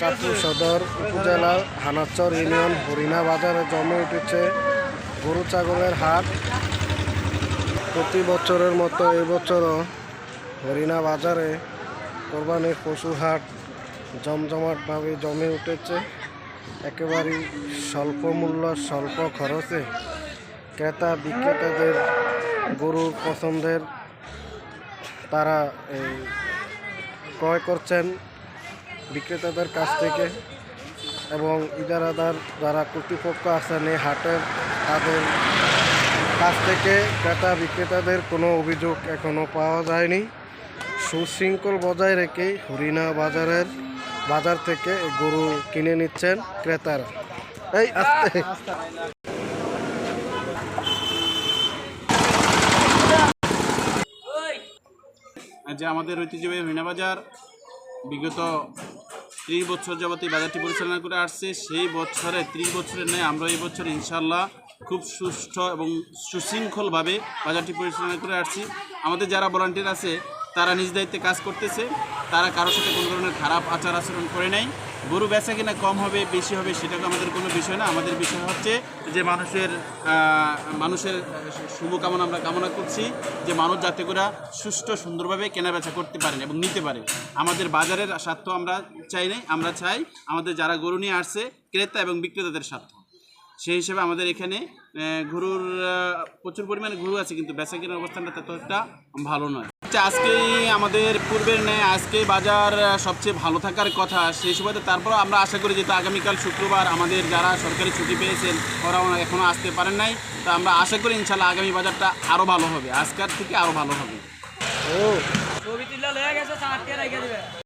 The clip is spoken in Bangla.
চাঁদপুর সদর উপজেলার হানাচর ইউনিয়ন হরিণা বাজারে জমে উঠেছে গরু ছাগলের হাট। প্রতি বছরের মতো এবছরও হরিণা বাজারে কোরবানির পশু হাট জমজমাটভাবে জমে উঠেছে। একেবারেই স্বল্প মূল্য, স্বল্প খরচে ক্রেতা বিক্রেতাদের গরুর পছন্দের তারা ক্রয় করছেন। বিক্রেতাদের কাছ থেকে এবং ইদারাদার যারা কর্তৃপক্ষ আছেন এই হাটের, তাদের কাছ থেকে ক্রেতা বিক্রেতাদের কোনো অভিযোগ এখনও পাওয়া যায়নি। সুশৃঙ্খল বজায় রেখেই হরিণা বাজারের বাজার থেকে গরু কিনে নিচ্ছেন ক্রেতারা। এই আস্তে। যে আমাদের ঐতিহ্যবাহী হরিণা বাজার, বিগত ত্রিশ বছর যাবত এই বাজারটি পরিচালনা করে আসছে। সেই বছরে, ত্রিশ বছরের ন্যায় আমরা এই বছর ইনশাল্লাহ খুব সুষ্ঠু এবং সুশৃঙ্খলভাবে বাজারটি পরিচালনা করে আসছি। আমাদের যারা ভলান্টিয়ার আছে তারা নিজ দায়িত্বে কাজ করতেছে, তারা কারোর সাথে কোনো ধরনের খারাপ আচার আচরণ করে নাই। গরু বেচা কিনা কম হবে, বেশি হবে সেটা তো আমাদের কোনো বিষয় না। আমাদের বিষয় হচ্ছে যে মানুষের মানুষের শুভকামনা আমরা কামনা করছি যে মানুষ যাতে করে সুষ্ঠু, সুন্দরভাবে কেনাবেচা করতে পারেন এবং নিতে পারে। আমাদের বাজারের স্বার্থ আমরা চাই নাই, আমরা চাই আমাদের যারা গরু নিয়ে আসছে, ক্রেতা এবং বিক্রেতাদের স্বার্থ। সেই হিসেবে আমাদের এখানে গরুর প্রচুর পরিমাণে গরু আছে, কিন্তু বেচা কেনার অবস্থানটা ততটা ভালো নয়। আচ্ছা, আজকেই আমাদের পূর্বের ন্যায় আজকে বাজার সবচেয়ে ভালো থাকার কথা। সেই সুবাদে তারপর আমরা আশা করি যেহেতু আগামীকাল শুক্রবার আমাদের যারা সরকারি ছুটি পেয়েছেন ওরা এখনও আসতে পারেন নাই। তা আমরা আশা করি ইনশাল্লাহ আগামী বাজারটা আরও ভালো হবে আজকের থেকে আরও ভালো হবে। ও। ছবি গেছে